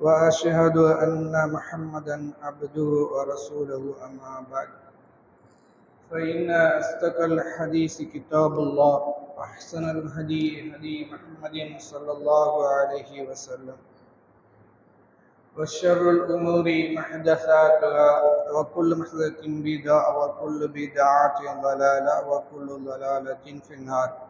وأشهد أن محمدا عبده ورسوله أما بعد. فإن أصدق الحديث كتاب الله وأحسن الهدي هدي محمد صلى الله عليه وسلم. وشر الأمور محدثاتها وكل محدثة بدعة وكل بدعة ضلالة وكل ضلالة في النار.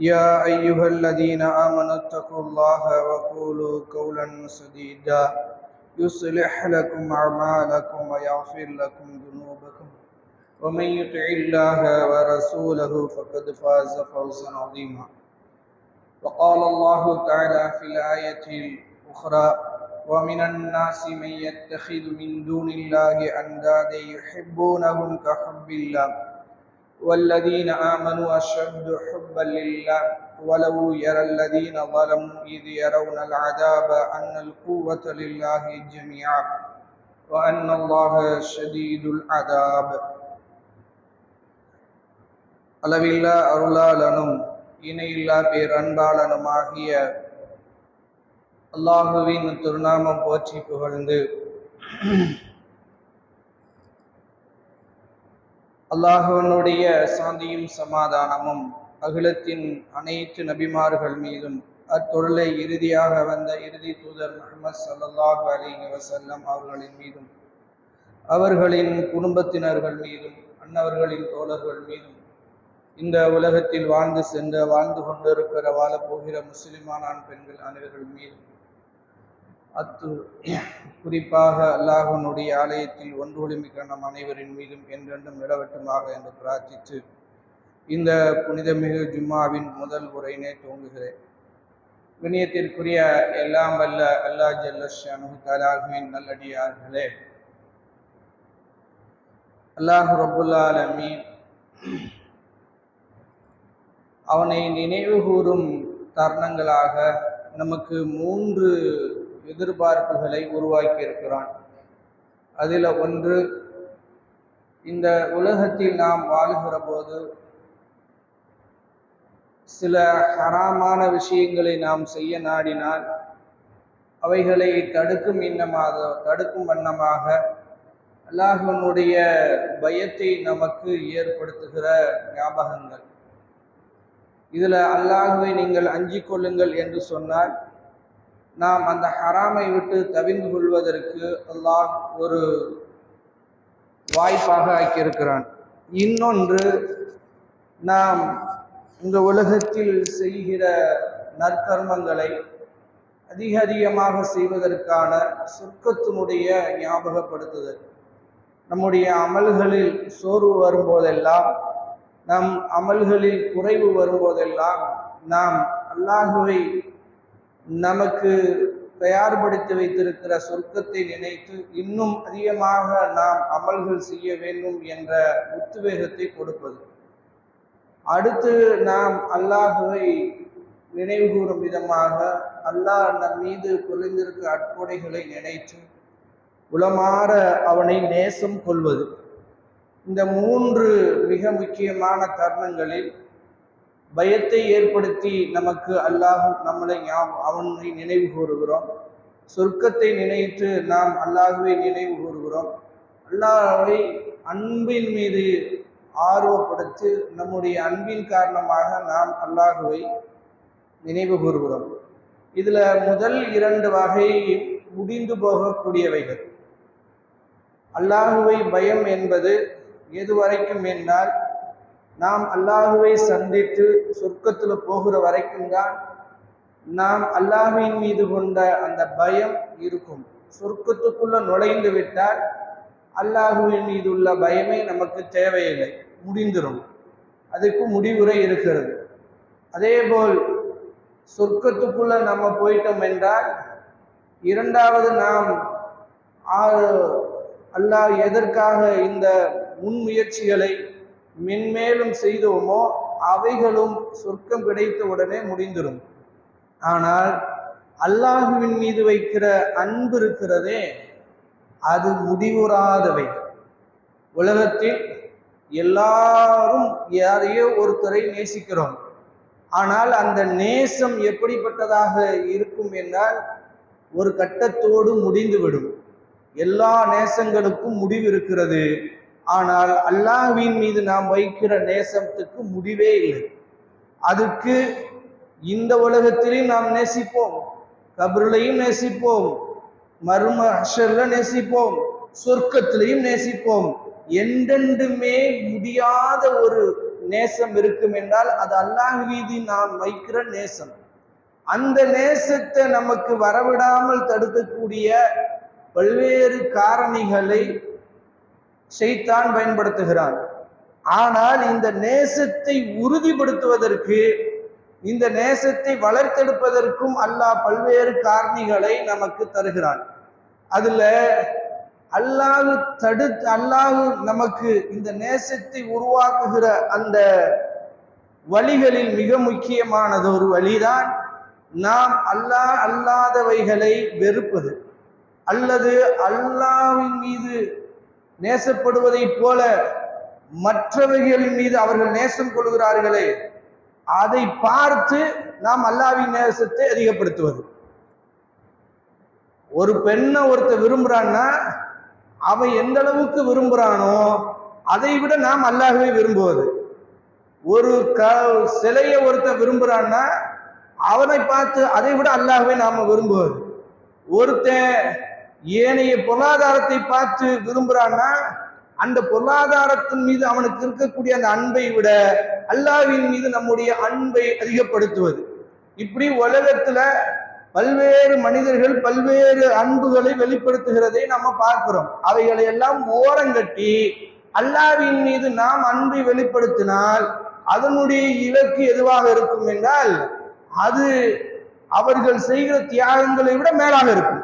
يا أيها الذين آمنوا اتقوا الله وقولوا قولا سديدا. يصلح لكم أعمالكم ويغفر لكم ذنوبكم. ومن يطع الله ورسوله فقد فاز فوزا عظيما. وقال الله تعالى في الآية الأخرى ومن الناس من يتخذ من دون الله أندادا يحبونهم كحب الله. والذين آمنوا أشد حبا لله ولو يرى الذين ظلموا إذ يرون العذاب أن القوة لله جميعا وأن الله شديد العذاب அளவில்லா அருளாளனும் இணையில்லா பேரன்பாளனுமாகிய அல்லாஹுவின் திருநாமம் போற்றி புகழ்ந்து அல்லாஹவனுடைய சாந்தியும் சமாதானமும் அகிலத்தின் அனைத்து நபிமார்கள் மீதும் அத்தொருளை இறுதியாக வந்த இறுதி தூதர் முகமது சல்லாஹு அலிஹி வசல்லம் அவர்களின் மீதும் அவர்களின் குடும்பத்தினர்கள் மீதும் அன்னவர்களின் தோழர்கள் மீதும் இந்த உலகத்தில் வாழ்ந்து சென்ற வாழ்ந்து கொண்டிருக்கிற வாழப்போகிற முஸ்லிமானான் பெண்கள் அனைவர்கள் மீதும் அத்து குறிப்பாக அல்லாஹனுடைய ஆலயத்தில் ஒன்றுமிக்க நம் அனைவரின் மீதும் என்றென்றும் நிலவட்டுமாக என்று பிரார்த்தித்து இந்த புனிதமிகு ஜும்மாவின் முதல் உரையினை தோங்குகிறேன் வினயத்திற்குரிய எல்லாம் வல்ல அல்லா ஜல்லஷ் அனுகுத்தாலாகுவின் நல்லடியார்களே அல்லாஹ் ரபுல்லாலமீ அவனை நினைவு கூறும் தருணங்களாக நமக்கு மூன்று எதிர்பார்ப்புகளை உருவாக்கி இருக்கிறான் அதில் ஒன்று இந்த உலகத்தில் நாம் வாழுகிற போது சில ஹராமான விஷயங்களை நாம் செய்ய நாடினால் அவைகளை தடுக்கும் இன்னமாக தடுக்கும் வண்ணமாக அல்லாஹனுடைய பயத்தை நமக்கு ஏற்படுத்துகிற ஞாபகங்கள். இதில் அல்லாஹுவை நீங்கள் அஞ்சிக் கொள்ளுங்கள் என்று சொன்னால் நாம் அந்த ஹராமை விட்டு தவிர்ந்து கொள்வதற்கு அல்லாஹ் ஒரு வாய்ப்பாக ஆக்கியிருக்கிறான். இன்னொன்று நாம் இந்த உலகத்தில் செய்கிற நற்கர்மங்களை அதிக அதிகமாக செய்வதற்கான சொர்க்கத்தினுடைய ஞாபகப்படுத்துதல். நம்முடைய அமல்களில் சோர்வு வரும்போதெல்லாம் நம் அமல்களில் குறைவு வரும்போதெல்லாம் நாம் அல்லாஹுவை நமக்கு தயார்படுத்தி வைத்திருக்கிற சொர்க்கத்தை நினைத்து இன்னும் அதிகமாக நாம் அமல்கள் செய்ய வேண்டும் என்ற உத்வேகத்தை கொடுப்பது. அடுத்து நாம் அல்லாஹுவை நினைவு கூறும் விதமாக அல்லாஹ் நம் மீது பொழிந்திருக்கிற அற்புடைகளை நினைத்து உளமாற அவனை நேசம் கொள்வது. இந்த மூன்று மிக முக்கியமான தருணங்களில் பயத்தை ஏற்படுத்தி நமக்கு அல்லாஹ் நம்மளை அவனை நினைவு கூறுகிறோம். சொர்க்கத்தை நினைத்து நாம் அல்லாஹுவை நினைவு கூறுகிறோம். அல்லாஹை அன்பின் மீது ஆர்வப்படுத்தி நம்முடைய அன்பின் காரணமாக நாம் அல்லாஹுவை நினைவு கூறுகிறோம். இதில் முதல் இரண்டு வகை முடிந்து போகக்கூடியவைகள். அல்லாஹுவை பயம் என்பது எதுவரைக்கும் என்றால் நாம் அல்லாஹுவை சந்தித்து சொர்க்கத்தில் போகிற வரைக்கும் தான் நாம் அல்லாஹுவின் மீது கொண்ட அந்த பயம் இருக்கும். சொர்க்கத்துக்குள்ள நுழைந்து விட்டால் அல்லாஹுவின் மீது உள்ள பயமே நமக்கு தேவையில்லை முடிந்துடும் அதுக்கு முடிவுரை இருக்கிறது. அதேபோல் சொர்க்கத்துக்குள்ள நம்ம போயிட்டோம் என்றால் இரண்டாவது நாம் அல்லாஹ் எதற்காக இந்த முன்முயற்சிகளை மென்மேலும் செய்தோமோ அவைகளும் சொர்க்கம் கிடைத்த உடனே முடிந்துடும் ஆனால் அல்லாஹுவின் மீது வைக்கிற அன்பு இருக்கிறதே அது முடிவுறாதவை. உலகத்தில் எல்லாரும் யாரையோ ஒருத்தரை நேசிக்கிறோம். ஆனால் அந்த நேசம் எப்படிப்பட்டதாக இருக்கும் என்றால் ஒரு கட்டத்தோடு முடிந்துவிடும். எல்லா நேசங்களுக்கும் முடிவு இருக்கிறது. ஆனால் அல்லாஹ்வின் மீது நாம் வைக்கிற நேசத்துக்கு முடிவே இல்லை. அதுக்கு இந்த உலகத்திலையும் நாம் நேசிப்போம். கபருளையும் நேசிப்போம். மர்ம அஷர்ல நேசிப்போம். சொர்க்கத்திலையும் நேசிப்போம். எண்டெண்டுமே முடியாத ஒரு நேசம் இருக்கும் என்றால் அது அல்லாஹ் மீது நாம் வைக்கிற நேசம். அந்த நேசத்தை நமக்கு வரவிடாமல் தடுக்கக்கூடிய பல்வேறு காரணிகளை செய்தான் பயன்படுத்துகிறான் ஆனால் இந்த நேசத்தை உறுதிப்படுத்துவதற்கு இந்த நேசத்தை வளர்த்தெடுப்பதற்கும் அல்லாஹ் பல்வேறு காரணிகளை நமக்கு தருகிறான். அதுல அல்லாஹு தடுத்து அல்லாஹு நமக்கு இந்த நேசத்தை உருவாக்குகிற அந்த வழிகளில் மிக முக்கியமானது ஒரு வழிதான் நாம் அல்லாஹ் அல்லாதவைகளை வெறுப்பது. அல்லது அல்லாவின் மீது நேசப்படுவதைப் போல மற்றவைகளின் மீது அவர்கள் நேசம் கொள்கிறார்களே அதை பார்த்து நாம் அல்லாவின் நேசத்தை அதிகப்படுத்துவது. ஒரு பெண்ணை ஒருத்த விரும்புறான்னா அவன் எந்த அளவுக்கு விரும்புறானோ அதை விட நாம் அல்லாஹவே விரும்புவது. ஒரு க சிலையை ஒருத்த விரும்புறான்னா அவனை பார்த்து அதை விட அல்லாஹவே நாம் விரும்புவது. ஒருத்தன் ஏனைய பொருளாதாரத்தை பார்த்து விரும்புகிறான்னா அந்த பொருளாதாரத்தின் மீது அவனுக்கு இருக்கக்கூடிய அந்த அன்பை விட அல்லாவின் மீது நம்முடைய அன்பை அதிகப்படுத்துவது. இப்படி உலகத்துல பல்வேறு மனிதர்கள் பல்வேறு அன்புகளை வெளிப்படுத்துகிறதை நம்ம பார்க்கிறோம். அவைகளை எல்லாம் ஓரங்கட்டி அல்லாவின் மீது நாம் அன்பை வெளிப்படுத்தினால் அதனுடைய இலக்கு எதுவாக இருக்கும் என்றால் அது அவர்கள் செய்கிற தியாகங்களை விட மேலாக இருக்கும்.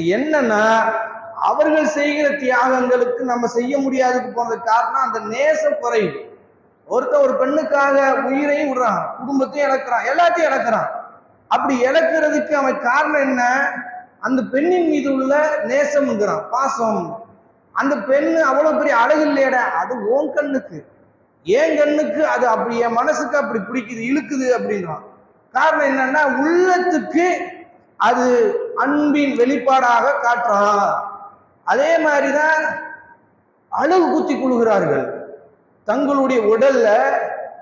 என்னன்னா அவர்கள் செய்கிற தியாகங்களுக்கு நம்ம செய்ய முடியாதுக்கு போனது காரணம் அந்த நேசம் குறையும். ஒருத்த ஒரு பெண்ணுக்காக உயிரையும் விடுறான் குடும்பத்தையும் இழக்கிறான் எல்லாத்தையும் இழக்கிறான். அப்படி இழக்கிறதுக்கு அவன் காரணம் என்ன? அந்த பெண்ணின் மீது உள்ள நேசம்ங்கிறான் பாசம். அந்த பெண் அவ்வளவு பெரிய அழகு இல்லையட அது ஓன் கண்ணுக்கு. ஏன் கண்ணுக்கு அது அப்படி என் மனசுக்கு அப்படி பிடிக்குது இழுக்குது அப்படின்றான். காரணம் என்னன்னா உள்ளத்துக்கு அது அன்பின் வெளிப்பாடாக காட்டுறான். அதே மாதிரிதான் அழகு குத்தி கொள்கிறார்கள் தங்களுடைய உடல்ல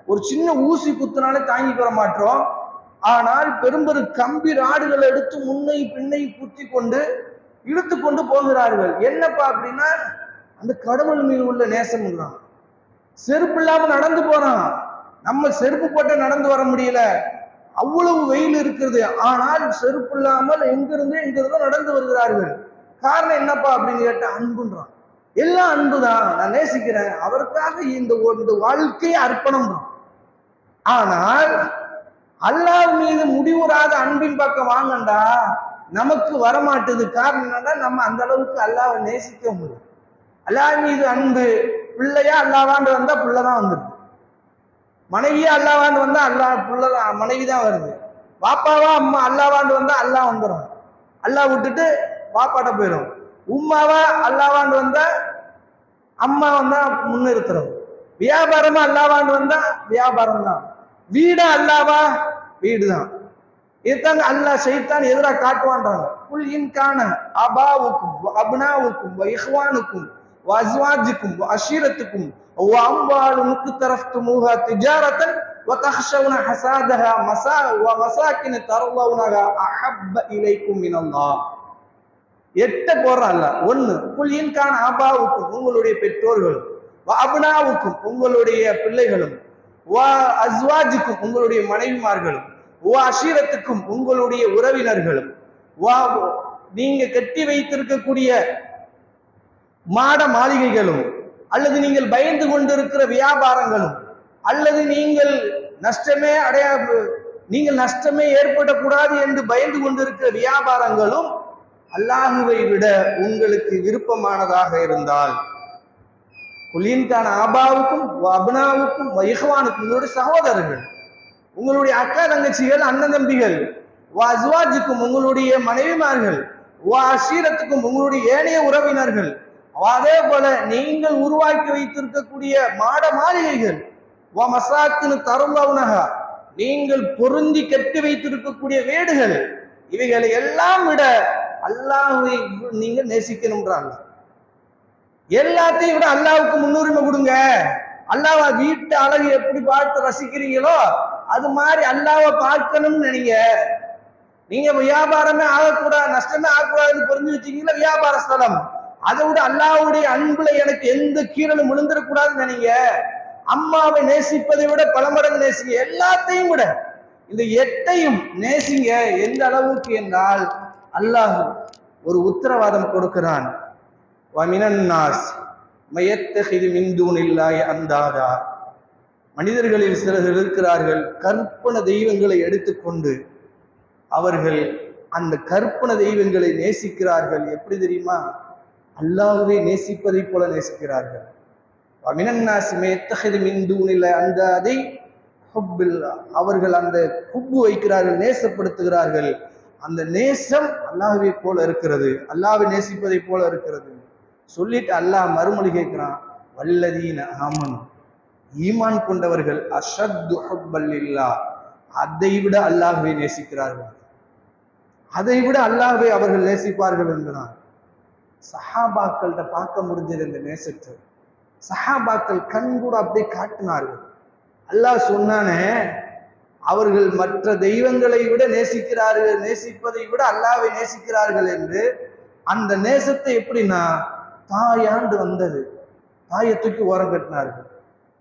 ஒரு சின்ன ஊசி குத்தினாலே தாங்கிக்கிற மாட்டோம். ஆனால் பெரும்பெரும் கம்பி ராடுகளை எடுத்து முன்னை பின்னை குத்தி கொண்டு இழுத்து கொண்டு போகிறார்கள். என்னப்பா அப்படின்னா அந்த கடவுள் மீது உள்ள நேசம் செருப்பு இல்லாம நடந்து போறான். நம்ம செருப்பு போட்டு நடந்து வர முடியல. அவ்வளவு வெயில் இருக்கிறது ஆனால் செருப்பு இல்லாமல் எங்கிருந்து எங்கிருந்து நடந்து வருகிறார்கள். காரணம் என்னப்பா அப்படின்னு கேட்ட அன்புன்றான். எல்லாம் அன்பு தான் நான் நேசிக்கிறேன். அவருக்காக இந்த இந்த வாழ்க்கையை அர்ப்பணம் ஆனால் அல்லாஹ் மீது முடிவுறாத அன்பின் பக்கம் வாங்கண்டா. நமக்கு வரமாட்டுது. காரணம் என்னன்னா நம்ம அந்த அளவுக்கு அல்லாவை நேசிக்க முடியும் அல்லாஹ் மீது அன்பு பிள்ளையா அல்லாவாண்டு வந்தா பிள்ளைதான் வந்துருது. மனைவியா அல்லாவாண்டு வந்தா அல்லா புள்ள மனைவி தான் வருது. பாப்பாவா அம்மா அல்லாவாண்டு வந்தா அல்லா வந்துடும் அல்லா விட்டுட்டு பாப்பாட்ட போயிடும் உம்மாவா அல்லாவாண்டு வந்தா அம்மா வந்தா முன்னிறுத்துறோம் வியாபாரமா அல்லாவாண்டு வந்தா வியாபாரம் தான் வீடா அல்லாவா? வீடு தான் இதுதாங்க அல்லாஹ் செய்தான் எதிராக காட்டுவான்றாங்க. புல் இன்கான அபாவுக்கும் அப்னாவுக்கும் இஹ்வானுக்கும் وأزواجكم وعشيرتكم وأموال اقترفتموها تجارة وتخشون حسادها مساء ومساكن ترضونها أحب إليكم من الله எட்ட போடுறான்ல ஒண்ணு புல்லின்கான ஆபாவுக்கும் உங்களுடைய பெற்றோர்களும் வ அப்னாவுக்கும் உங்களுடைய பிள்ளைகளும் வா அஸ்வாஜுக்கும் உங்களுடைய மனைவிமார்களும் வா அஷீரத்துக்கும் உங்களுடைய உறவினர்களும் வா நீங்க கட்டி வைத்திருக்கக்கூடிய மாட மாளிகைகளும் அல்லது நீங்கள் பயந்து கொண்டிருக்கிற வியாபாரங்களும் அல்லது நீங்கள் நஷ்டமே அடைய நீங்கள் நஷ்டமே ஏற்படக்கூடாது என்று பயந்து கொண்டிருக்கிற வியாபாரங்களும் அல்லாஹுவை விட உங்களுக்கு விருப்பமானதாக இருந்தால் குலீன்கான ஆபாவுக்கும் அப்னாவுக்கும் வைகவானுக்கும் உங்களுடைய சகோதரர்கள் உங்களுடைய அக்கா தங்கச்சிகள் அண்ணன் தம்பிகள் வா அஸ்வாஜுக்கும் உங்களுடைய மனைவிமார்கள் வா அஷீரத்துக்கும் உங்களுடைய ஏனைய உறவினர்கள் அதே போல நீங்கள் உருவாக்கி வைத்திருக்கக்கூடிய மாட மாளிகைகள் வா மசாக்கினு தரும்பவுனகா நீங்கள் பொருந்தி கட்டி வைத்திருக்கக்கூடிய வீடுகள் இவைகளை எல்லாம் விட அல்லாஹை நீங்க நேசிக்கணும்ன்றாங்க. எல்லாத்தையும் விட அல்லாவுக்கு முன்னுரிமை கொடுங்க. அல்லாஹ் வீட்டு அழகு எப்படி பார்த்து ரசிக்கிறீங்களோ அது மாதிரி அல்லாவை பார்க்கணும்னு நினைங்க நீங்க வியாபாரமே ஆகக்கூடாது நஷ்டமே ஆகக்கூடாதுன்னு புரிஞ்சு வச்சீங்களா வியாபார ஸ்தலம். அதை விட அல்லாவுடைய அன்புல எனக்கு எந்த கீரலும் விழுந்துடக்கூடாதுன்னு நினைங்க. அம்மாவை நேசிப்பதை விட பல மடங்கு நேசிங்க. எல்லாத்தையும் விட இந்த எட்டையும் நேசிங்க. எந்த அளவுக்கு என்றால் அல்லாஹ் ஒரு உத்தரவாதம் கொடுக்கிறான். வமினன்னாஸ் அந்தாதா. மனிதர்களில் சிலர் இருக்கிறார்கள். கற்பன தெய்வங்களை எடுத்துக்கொண்டு அவர்கள் அந்த கற்பன தெய்வங்களை நேசிக்கிறார்கள். எப்படி தெரியுமா? அல்லாஹுவை நேசிப்பதைப் போல நேசிக்கிறார்கள். வமினன்னாஸ் மயத்தகிது அந்தாதை ஹுப்பில்லா அவர்கள் அந்த ஹுப்பு வைக்கிறார்கள் நேசப்படுத்துகிறார்கள். அந்த நேசம் அல்லாஹுவை போல இருக்கிறது. அல்லாவை நேசிப்பதை போல இருக்கிறது. சொல்லிட்டு அல்லாஹ் மறுமொழி கேட்கிறான் வல்லதீன ஆமன். ஈமான் கொண்டவர்கள் அஷத்து இல்லா. அதை விட அல்லாஹுவை நேசிக்கிறார்கள். அதை விட அல்லாஹுவை அவர்கள் நேசிப்பார்கள் என்கிறான் சஹாபாக்கள்கிட்ட பார்க்க முடிஞ்சது இந்த நேசத்தை சஹாபாக்கள் கண் கூட அப்படியே காட்டினார்கள். அல்லாஹ் சொன்னானே அவர்கள் மற்ற தெய்வங்களை விட நேசிக்கிறார்கள் நேசிப்பதை விட அல்லாவை நேசிக்கிறார்கள் என்று. அந்த நேசத்தை எப்படின்னா தாயாண்டு வந்தது. தாயை தூக்கி ஓரம் கட்டினார்கள்.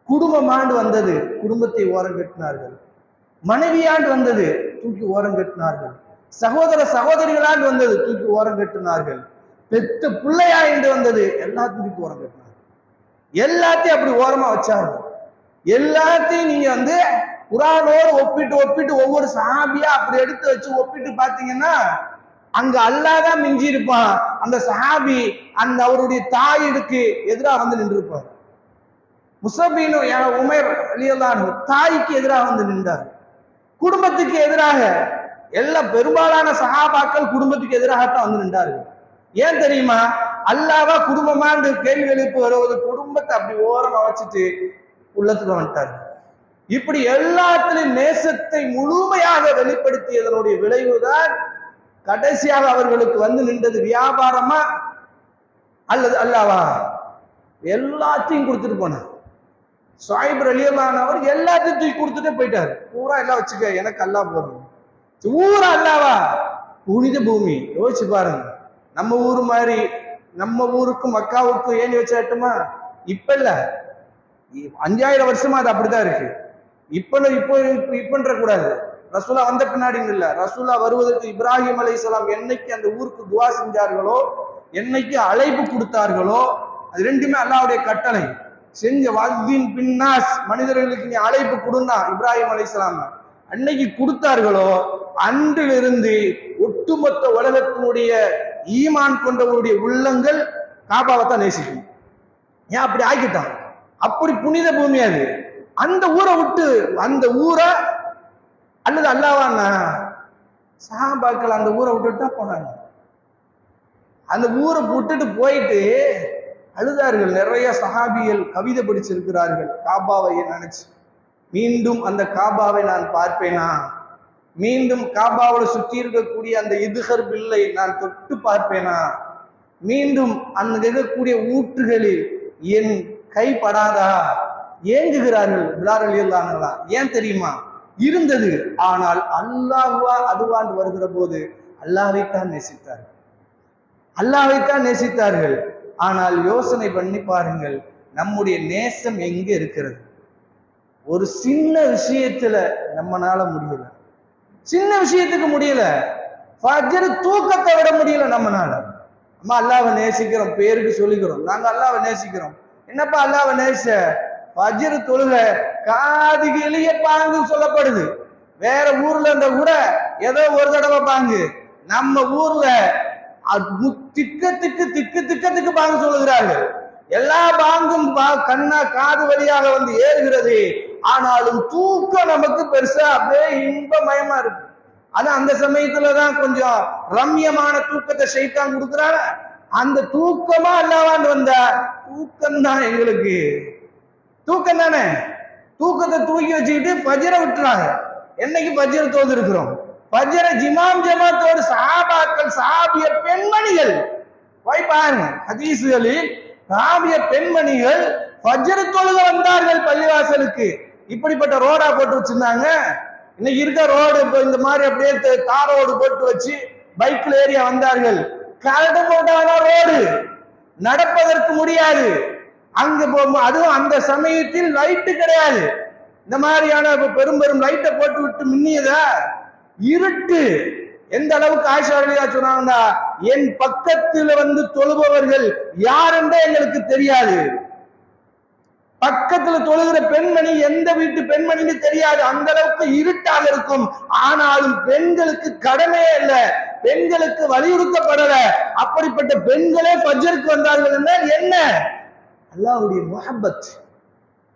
குடும்பமாண்டு வந்தது குடும்பத்தை ஓரம் கட்டினார்கள். மனைவியாண்டு வந்தது தூக்கி ஓரம் கட்டினார்கள். சகோதர சகோதரிகளாண்டு வந்தது தூக்கி ஓரம் கட்டினார்கள். பெத்த பிள்ளையா இருந்து வந்தது. எல்லாத்தையும் தூக்கி ஓரம் கட்டினார். எல்லாத்தையும் அப்படி ஓரமா வச்சாரு. எல்லாத்தையும் நீங்க வந்து குரானோடு ஒப்பிட்டு ஒப்பிட்டு ஒவ்வொரு சஹாபியா அப்படி எடுத்து வச்சு ஒப்பிட்டு பாத்தீங்கன்னா அங்க அல்லாதான் மிஞ்சி இருப்பான் அந்த சஹாபி அந்த அவருடைய தாயிடுக்கு எதிராக வந்து நின்று இருப்பார் முசபின் உமர் அலியல்லான் தாய்க்கு எதிராக வந்து நின்றார். குடும்பத்துக்கு எதிராக எல்லா பெரும்பாலான சகாபாக்கள் குடும்பத்துக்கு எதிராகத்தான் வந்து நின்றார்கள். ஏன் தெரியுமா? அல்லாவா குடும்பமாண்டு கேள்வி எழுப்பு வருவது குடும்பத்தை அப்படி ஓரம் வச்சுட்டு உள்ளத்துக்கு வந்துட்டாரு. இப்படி எல்லாத்திலும் நேசத்தை முழுமையாக வெளிப்படுத்தியதனுடைய விளைவுதான் கடைசியாக அவர்களுக்கு வந்து நின்றது வியாபாரமா அல்லது அல்லாவா? எல்லாத்தையும் கொடுத்துட்டு போனார். சாயிப் ரலியமானவர் எல்லாத்தையும் தூக்கி கொடுத்துட்டு போயிட்டார். பூரா எல்லாம் வச்சுக்க எனக்கு அல்லா போதும். ஊரா அல்லாவா? புனித பூமி. யோசிச்சு பாருங்க. நம்ம ஊர் மாதிரி நம்ம ஊருக்கும் மக்காவுக்கும் ஏணி வச்சாட்டுமா இப்ப இல்ல. அஞ்சாயிரம் வருஷமா அது அப்படிதான் இருக்கு. இப்ப இப்போ இப்பன்ற கூடாது. ரசூலா வந்த பின்னாடி இல்ல. ரசூலா வருவதற்கு இப்ராஹிம் அலைஹிஸ்ஸலாம் என்னைக்கு அந்த ஊருக்கு துவா செஞ்சார்களோ என்னைக்கு அழைப்பு கொடுத்தார்களோ அது ரெண்டுமே அல்லாவுடைய கட்டளை. செஞ்ச வத்தின் பின்னாஸ் மனிதர்களுக்கு நீ அழைப்பு கொடுன்னா இப்ராஹிம் அலைஹிஸ்ஸலாம் அன்னைக்கு கொடுத்தார்களோ அன்றிலிருந்து ஒட்டுமொத்த உலகத்தினுடைய ஈமான் கொண்டவருடைய உள்ளங்கள் காபாவை தான் நேசிக்கும். ஏன் அப்படி ஆக்கிட்டான்? அப்படி புனித பூமி அது. அந்த ஊரை விட்டு அந்த ஊரை அல்லது அல்லாவான்னா சஹாபாக்கள் அந்த ஊரை விட்டுட்டு தான் போனாங்க. அந்த ஊரை விட்டுட்டு போயிட்டு அழுதார்கள். நிறைய சஹாபிகள் கவிதை படிச்சிருக்கிறார்கள். காபாவை நினைச்சு. மீண்டும் அந்த காபாவை நான் பார்ப்பேனா? மீண்டும் காபாவோட சுற்றி இருக்கக்கூடிய அந்த இதுகர் பில்லை நான் தொட்டு பார்ப்பேனா? மீண்டும் அந்த இருக்கக்கூடிய ஊற்றுகளில் என் கைப்படாதா ஏங்குகிறார்கள் பிலார் அலியல்லாங்களா ஏன் தெரியுமா? இருந்தது. ஆனால் அல்லாஹ்வா அதுவாண்டு வருகிற போது அல்லாவைத்தான் நேசித்தார்கள். அல்லாவைத்தான் நேசித்தார்கள். ஆனால் யோசனை பண்ணி பாருங்கள் நம்முடைய நேசம் எங்க இருக்கிறது? ஒரு சின்ன விஷயத்துல நம்மனால முடியல. சின்ன விஷயத்துக்கு முடியல. ஃபஜ்ரு தூக்கத்தை விட முடியல நம்மனால. அம்மா அல்லாவை நேசிக்கிறோம் பேருக்கு சொல்லிக்கிறோம். நாங்க அல்லாவை நேசிக்கிறோம். என்னப்பா அல்லாவை நேச ஃபஜ்ரு தொழுக காதுக்கு எளிய பாங்கு சொல்லப்படுது. வேற ஊர்ல இருந்தா கூட ஏதோ ஒரு தடவை பாங்கு. நம்ம ஊர்ல அது திக்கு திக்கு திக்கு திக்கத்துக்கு பாங்கு சொல்லுகிறார்கள். எல்லா பாங்கும் பா- கண்ணா காது வழியாக வந்து ஏறுகிறது. ஆனாலும் தூக்கம் நமக்கு பெருசா அப்படியே இன்பமயமா இருக்கு. ஆனா அந்த சமயத்துலதான் கொஞ்சம் ரம்யமான தூக்கத்தை சைத்தான் கொடுக்குறாங்க அந்த தூக்கமா அல்லாவான்னு வந்த தூக்கம் தான் எங்களுக்கு. தூக்கம் தானே தூக்கத்தை தூக்கி வச்சுக்கிட்டு பஜ்ர விட்டுறாங்க. என்னைக்கு பஜ்ர தோது இருக்கிறோம் பஜ்ர ஜிமாம் ஜமாத்தோடு சாபாக்கள் சாபிய பெண்மணிகள். போய் பாருங்க ஹதீசுகளில் சாபிய பெண்மணிகள் பஜ்ர தொழுக வந்தார்கள் பள்ளிவாசலுக்கு. இப்படிப்பட்ட ரோடா போட்டு வச்சிருந்தாங்க. இன்னைக்கு இருக்க ரோடு இப்போ இந்த மாதிரி அப்படியே த- தார் ரோடு போட்டு வச்சு பைக்ல ஏறியா வந்தார்கள். கரடு போட்டான ரோடு. நடப்பதற்கு முடியாது. அங்க போகும் அதுவும் அந்த சமயத்தில் லைட்டு கிடையாது. இந்த மாதிரியான இப்ப பெரும் பெரும் லைட்டை போட்டு விட்டு மின்னியதா இருட்டு. எந்த அளவுக்கு ஆயிஷா ரலியா சொன்னாங்கன்னா என் பக்கத்தில் வந்து தொழுபவர்கள் யார் என்றே எங்களுக்கு தெரியாது. பக்கத்துல தொழுகிற பெண்மணி எந்த வீட்டு பெண்மணின்னு தெரியாது. அந்த அளவுக்கு இருட்டாக இருக்கும். ஆனாலும் பெண்களுக்கு கடமையே இல்ல. பெண்களுக்கு வலியுறுத்தப்படல. அப்படிப்பட்ட பெண்களே பஜருக்கு வந்தார்கள் என்றால் என்ன? அல்லாவுடைய முஹப்பத்.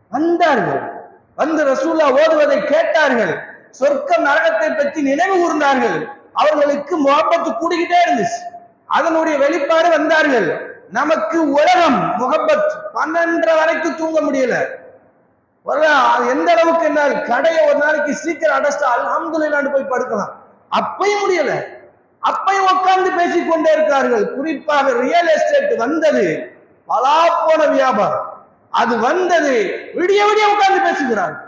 வந்தார்கள். வந்து ரசூல்லா ஓதுவதை கேட்டார்கள். சொர்க்க நரகத்தை பற்றி நினைவு கூர்ந்தார்கள். அவர்களுக்கு முகப்பத்து கூடிக்கிட்டே இருந்துச்சு. அதனுடைய வெளிப்பாடு வந்தார்கள். நமக்கு உலகம் முகப்பத் பன்னெண்டரை வரைக்கும் தூங்க முடியல. அது எந்த அளவுக்கு என்ன கடையை ஒரு நாளைக்கு சீக்கிரம் அடைச்சிட்டா அல்ஹம்துலில்லாஹ்னு போய் படுக்கலாம். அப்பையும் முடியல. அப்பையும் உட்கார்ந்து பேசிக் கொண்டே இருக்கிறார்கள் குறிப்பாக ரியல் எஸ்டேட் வந்தது. பலா போன வியாபாரம். அது வந்தது. விடிய விடிய உட்கார்ந்து பேசுகிறார்கள்.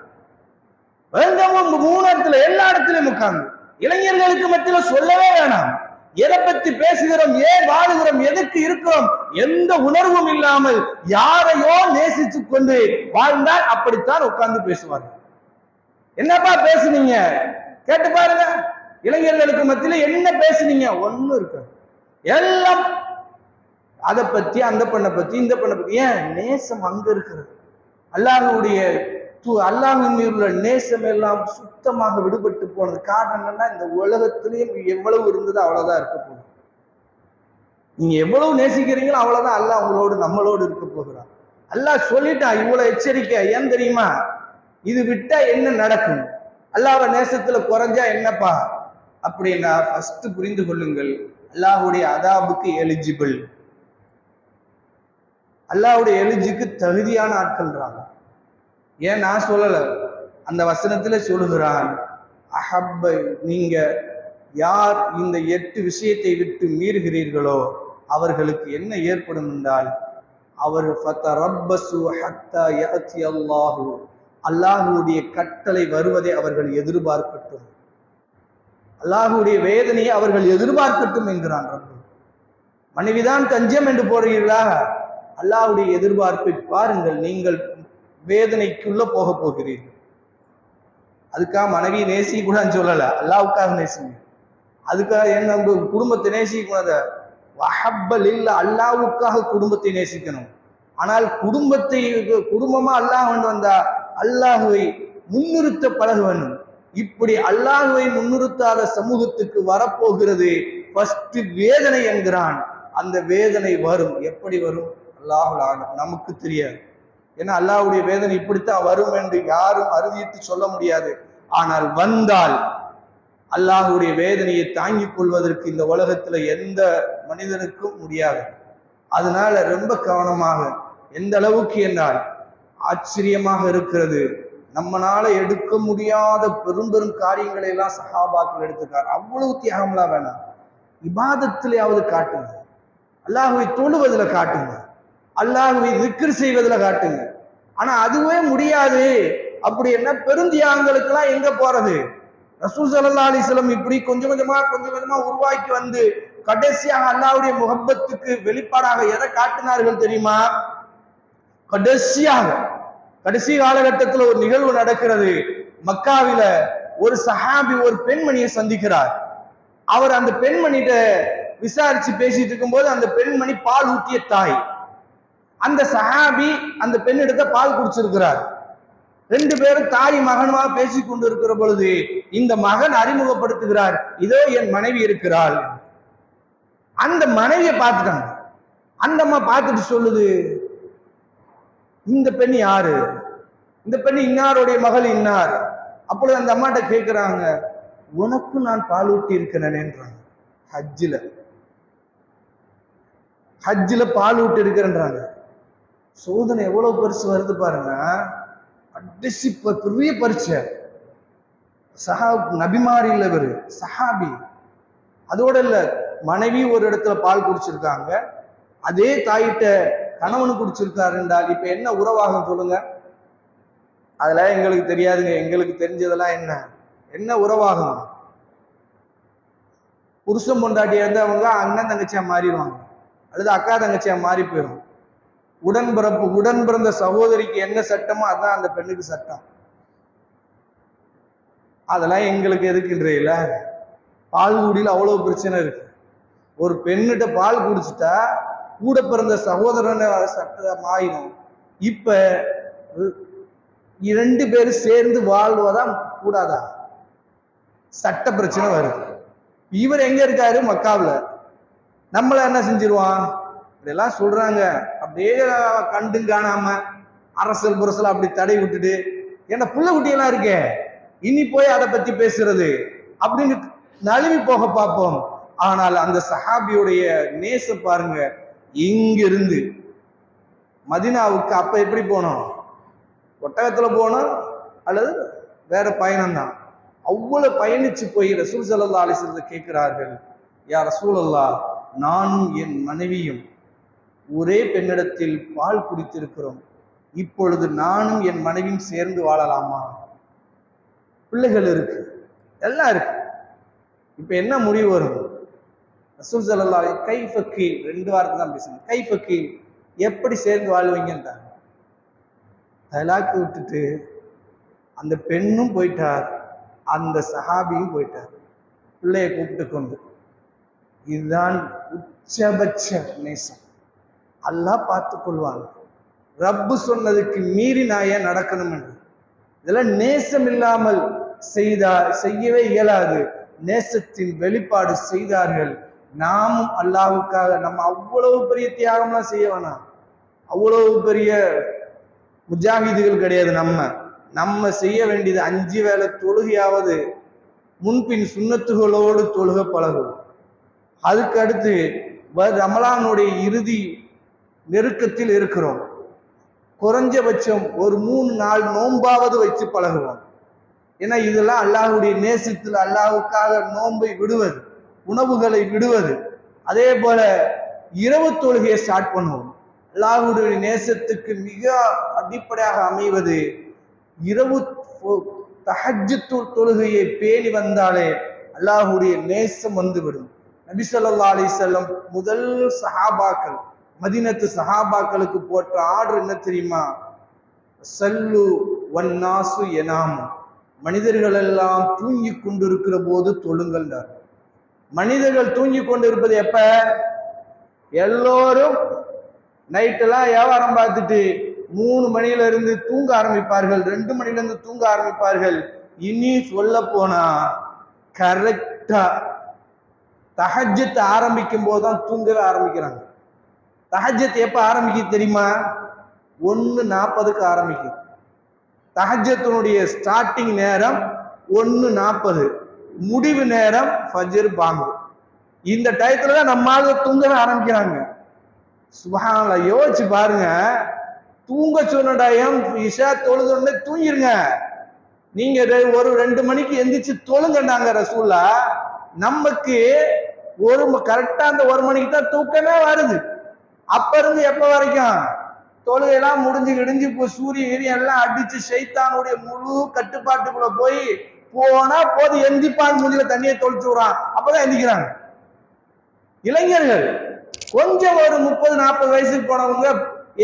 மூணு இடத்துல எல்லா இடத்துலயும் உட்கார்ந்து. இளைஞர்களுக்கு மத்தியில சொல்லவே வேணாம். எதை பத்தி பேசுகிறோம் ஏன் வாழுகிறோம் எதுக்கு இருக்கிறோம் எந்த உணர்வும் இல்லாமல் யாரையோ நேசித்து கொண்டு வாழ்ந்தால் அப்படித்தான் உட்கார்ந்து பேசுவார்கள். என்னப்பா பேசுனீங்க? கேட்டு பாருங்க. இளைஞர்களுக்கு மத்தியில என்ன பேசுனீங்க? ஒண்ணு இருக்கு எல்லாம் அதை பத்தி அந்த பெண்ணை பத்தி இந்த பெண்ணை பத்தி. ஏன்? நேசம் அங்க இருக்கிறது. அல்லாஹுடைய து- அல்லாஹ்வின் மீது உள்ள நேசம் எல்லாம் சுத்தமாக விடுபட்டு போனது காரணம் என்னன்னா இந்த உலகத்திலையும் எவ்வளவு இருந்ததோ அவ்வளவுதான் இருக்க போகுது. நீங்க எவ்வளவு நேசிக்கிறீங்களோ அவ்வளவுதான் அல்லாஹ் உங்களோடு நம்மளோடு இருக்க போகிறான். அல்லாஹ் சொல்லிட்டான் இவ்வளவு எச்சரிக்கை ஏன் தெரியுமா? இது விட்டா என்ன நடக்கும்? அல்லாஹ்வை நேசத்துல குறைஞ்சா என்னப்பா? அப்படின்னா ஃபர்ஸ்ட் புரிந்து கொள்ளுங்கள் அல்லாஹ்வுடைய அதாபுக்கு எலிஜிபிள் அல்லாஹுடைய எலிஜிக்கு தகுதியான ஆட்கள்ன்றாங்க. ஏன் நான் சொல்லலை? அந்த வசனத்தில் சொல்லுகிறான் அஹப்பை நீங்கள் யார் இந்த எட்டு விஷயத்தை விட்டு மீறுகிறீர்களோ அவர்களுக்கு என்ன ஏற்படும் என்றால் அவர் ஃபத்தரப்பசு அல்லாஹு. அல்லாஹுடைய கட்டளை வருவதை அவர்கள் எதிர்பார்க்கட்டும். அல்லாஹுடைய வேதனையை அவர்கள் எதிர்பார்க்கட்டும் என்கிறான் ரப்பு. மனைவிதான் தஞ்சம் என்று போறீர்களா அல்லாஹுடைய எதிர்பார்ப்பை பாருங்கள் நீங்கள் வேதனைக்குள்ள போக போகிறீர்கள் அதுக்காக மனைவி நேசிக்க கூடாதுன்னு சொல்லல. அல்லாவுக்காக நேசிங்க. அதுக்காக என்ன உங்க குடும்பத்தை நேசிக்கூடாத வஹப்பல் இல்லை அல்லாவுக்காக குடும்பத்தை நேசிக்கணும். ஆனால் குடும்பத்தை குடும்பமா அல்லாஹ் கொண்டு வந்தா அல்லாஹுவை முன்னிறுத்த பழக வேண்டும். இப்படி அல்லாஹுவை முன்னிறுத்தாத சமூகத்துக்கு வரப்போகிறது ஃபர்ஸ்ட் வேதனை என்கிறான். அந்த வேதனை வரும். எப்படி வரும்? அல்லாஹுல் நமக்கு தெரியாது. ஏன்னா அல்லாவுடைய வேதனை இப்படித்தான் வரும் என்று யாரும் அறுதியிட்டு சொல்ல முடியாது. ஆனால் வந்தால் அல்லாஹுடைய வேதனையை தாங்கிக் கொள்வதற்கு இந்த உலகத்துல எந்த மனிதனுக்கும் முடியாது. அதனால ரொம்ப கவனமாக எந்த அளவுக்கு என்றால் ஆச்சரியமாக இருக்கிறது. நம்மனால எடுக்க முடியாத பெரும் பெரும் காரியங்களை எல்லாம் சஹாபாக்கள் எடுத்துக்கார் அவ்வளவு தியாகம்லாம் வேணாம். இபாதத்திலேயாவது காட்டுங்க. அல்லாஹுவை தொழுவதில் காட்டுங்க. அல்லாஹுவை திக்ர் செய்வதில் காட்டுங்க. ஆனால் அதுவே முடியாது. அப்படி என்ன? பெருந்தியாகங்களுக்கெல்லாம் எங்க போறது? ரசூல் சல்லா அலிஸ்லம் இப்படி கொஞ்சம் கொஞ்சமா கொஞ்சம் கொஞ்சமா உருவாக்கி வந்து கடைசியாக அல்லாவுடைய முகப்பத்துக்கு வெளிப்பாடாக எதை காட்டினார்கள் தெரியுமா? கடைசியாக கடைசி காலகட்டத்தில் ஒரு நிகழ்வு நடக்கிறது. மக்காவில ஒரு சஹாபி ஒரு பெண்மணியை சந்திக்கிறார். அவர் அந்த பெண்மணிகிட்ட விசாரிச்சு பேசிட்டு இருக்கும்போது அந்த பெண்மணி பால் ஊட்டிய தாய். அந்த சஹாபி அந்த பெண்ணிடத்த பால் குடிச்சிருக்கிறார். ரெண்டு பேரும் தாய் மகனுமா பேசி கொண்டு இருக்கிற பொழுது இந்த மகன் அறிமுகப்படுத்துகிறார் இதோ என் மனைவி இருக்கிறாள். அந்த மனைவியை பார்த்துட்டாங்க. அந்த அம்மா பார்த்துட்டு சொல்லுது இந்த பெண் யாரு? இந்த பெண் இன்னாருடைய மகள் இன்னார்? அப்பொழுது அந்த அம்மாட்ட கேட்கிறாங்க உனக்கும் நான் பால் ஊட்டி இருக்கிறேன்ன்றாங்க ஹஜ்ஜில். ஹஜ்ஜில் பால் ஊட்டி இருக்கிறேன்றாங்க. சோதனை எவ்வளவு பெருசு வருது பாருங்க. கடைசி பெரிய பரிச்சை சஹா நபிமாரி இல்லை இவர் சஹாபி. அதோட இல்லை மனைவி ஒரு இடத்துல பால் குடிச்சிருக்காங்க. அதே தாயிட்ட கணவன் குடிச்சிருக்காரு என்றால் இப்ப என்ன உறவாகும் சொல்லுங்க. அதெல்லாம் எங்களுக்கு தெரியாதுங்க எங்களுக்கு தெரிஞ்சதெல்லாம் என்ன? என்ன உறவாகும்? புருஷன் பொண்டாட்டியாக இருந்தவங்க அண்ணன் தங்கச்சியா மாறிடுவாங்க. அல்லது அக்கா தங்கச்சியா மாறி போயிடும். உடன்பிறப்பு உடன் பிறந்த சகோதரிக்கு என்ன சட்டமோ அதான் அந்த பெண்ணுக்கு சட்டம். அதெல்லாம் எங்களுக்கு எதுக்குன்றீங்கள பால் கூடியில் அவ்வளோ பிரச்சனை இருக்கு. ஒரு பெண்ணிட்ட பால் குடிச்சிட்டா கூட பிறந்த சகோதரன் சட்டம் ஆயிடும் இப்போ இரண்டு பேரும் சேர்ந்து வாழ்வதான் கூடாதா? சட்ட பிரச்சனை வருது. இவர் எங்க இருக்காரு? மக்காவில். நம்மளை என்ன செஞ்சிருவான்? இதெல்லாம் சொல்றாங்க. அப்படியே கண்டும் காணாம அரசல் புரசல் அப்படி தடை விட்டுட்டு என்ன புள்ள குட்டியெல்லாம் இருக்கே? இனி போய் அதை பத்தி பேசுறது? அப்படின்னு நழுவி போக பார்ப்போம். ஆனால் அந்த சஹாபியுடைய நேசம் பாருங்க இங்கிருந்து மதினாவுக்கு அப்ப எப்படி போனோம்? ஒட்டகத்துல போனோம் அல்லது வேற பயணம் தான். அவ்வளவு பயணிச்சு போய் ரசூல் சல்லா அலிசல்ல கேட்கிறார்கள் யார் ரசூல் அல்லா நானும் என் மனைவியும் ஒரே பெண்ணிடத்தில் பால் குடித்திருக்கிறோம். இப்பொழுது நானும் என் மனைவியும் சேர்ந்து வாழலாமா? பிள்ளைகள் இருக்கு. எல்லாம் இருக்கு. இப்போ என்ன முடிவு வரும்? ரசூல் சல்லா கை ஃபக்கீல் ரெண்டு வாரத்தை தான் பேசுங்க கை ஃபக்கீல் எப்படி சேர்ந்து வாழ்வீங்கன்றாங்க தலாக்கு விட்டுட்டு அந்த பெண்ணும் போயிட்டார். அந்த சஹாபியும் போயிட்டார். பிள்ளையை கூப்பிட்டு கொண்டு. இதுதான் உச்சபட்ச நேசம். அல்லாஹ் பார்த்து கொள்வாங்க ரப்பு சொன்னதுக்கு மீறி நான் ஏன் நடக்கணும் என்று? இதெல்லாம் நேசம் இல்லாமல் செய்தா செய்யவே இயலாது. நேசத்தின் வெளிப்பாடு செய்தார்கள். நாமும் அல்லாவுக்காக நம்ம அவ்வளவு பெரிய தியாகம்லாம் செய்ய வேணாம். அவ்வளவு பெரிய முஜாஹிதுகள் கிடையாது நம்ம. நம்ம செய்ய வேண்டியது அஞ்சு வேளை தொழுகையாவது முன்பின் சுண்ணத்துகளோடு தொழுக பழகும் அதுக்கு அடுத்து வ- ரமலானுடைய இறுதி நெருக்கத்தில் இருக்கிறோம். குறைஞ்சபட்சம் ஒரு மூணு நாள் நோன்பாவது வச்சு பழகுவோம். ஏன்னா இதெல்லாம் அல்லாஹுடைய நேசத்தில் அல்லாஹுக்காக நோன்பை விடுவது உணவுகளை விடுவது. அதே போல இரவு தொழுகையை ஸ்டார்ட் பண்ணுவோம். அல்லாஹுடைய நேசத்துக்கு மிக அடிப்படையாக அமைவது இரவு தஹஜு தொழுகையை பேணி வந்தாலே அல்லாஹ்வுடைய நேசம் வந்துவிடும். நபி ஸல்லல்லாஹு முதல் சஹாபாக்கள் மதினத்து சஹாபாக்களுக்கு போட்ட ஆர்டர் என்ன தெரியுமா? சல்லு வன்னாசு எனாம். மனிதர்கள் எல்லாம் தூங்கி கொண்டிருக்கிற போது தொழுங்கள்னார் மனிதர்கள் தூங்கி கொண்டிருப்பது எப்ப? எல்லோரும் நைட்டெல்லாம் வியாபாரம் பார்த்துட்டு மூணு மணியில இருந்து தூங்க ஆரம்பிப்பார்கள். ரெண்டு மணில இருந்து தூங்க ஆரம்பிப்பார்கள். இனி சொல்ல போனா கரெக்டா தகஜத்தை ஆரம்பிக்கும் போதுதான் தூங்கவே ஆரம்பிக்கிறாங்க. தஹஜத் எப்போ ஆரம்பிக்குது தெரியுமா? ஒன்று நாற்பதுக்கு ஆரம்பிக்குது. தஹஜத்தினுடைய ஸ்டார்டிங் நேரம் ஒன்று நாற்பது முடிவு நேரம் ஃபஜர் பாங்கு. இந்த டயத்துல தான் நம்ம ஆளுங்க தூங்கவே ஆரம்பிக்கிறாங்க. சுபஹானல்லா யோசிச்சு பாருங்க. தூங்க சொன்ன டயம் இஷா தொழுது தூங்கிருங்க. நீங்க ஒரு ரெண்டு மணிக்கு எந்திரிச்சு தொழுங்கண்டாங்க ரசூல்லா நமக்கு ஒரு கரெக்டா அந்த ஒரு மணிக்கு தான் தூக்கமே வருது. அப்ப இருந்து எப்ப வரைக்கும்? தொழுகையெல்லாம் முடிஞ்சு கிடிஞ்சு இப்போ சூரிய கீரியம் எல்லாம் அடிச்சு சைத்தானுடைய முழு கட்டுப்பாட்டுக்குள்ள போய் போனா போது எந்திப்பான் மூஞ்சில தண்ணியை தொழிச்சு விடுறான். அப்பதான் எந்திக்கிறாங்க. இளைஞர்கள் கொஞ்சம் ஒரு முப்பது நாற்பது வயசுக்கு போனவங்க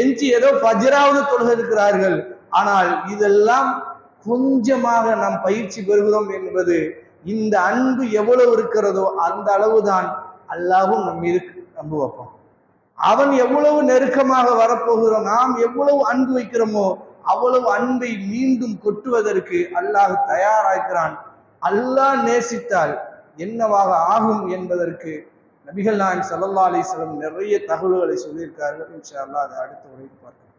எஞ்சி ஏதோ ஃபஜ்ராவது தொழுக இருக்கிறார்கள். ஆனால் இதெல்லாம் கொஞ்சமாக நாம் பயிற்சி பெறுகிறோம் என்பது இந்த அன்பு எவ்வளவு இருக்கிறதோ அந்த அளவுதான் அல்லாவும் நம் இருக்கு நம்ப வைப்போம். அவன் எவ்வளவு நெருக்கமாக வரப்போகிறோம் நாம் எவ்வளவு அன்பு வைக்கிறோமோ அவ்வளவு அன்பை மீண்டும் கொட்டுவதற்கு அல்லாஹ் தயாராகிறான். அல்லாஹ் நேசித்தால் என்னவாக ஆகும் என்பதற்கு நபிகள் நாயம் சல்லா அலிஸ்லம் நிறைய தகவல்களை சொல்லியிருக்கார்கள். இன்ஷா அல்லாஹ் அதை அடுத்த உரையில் பார்க்கலாம்.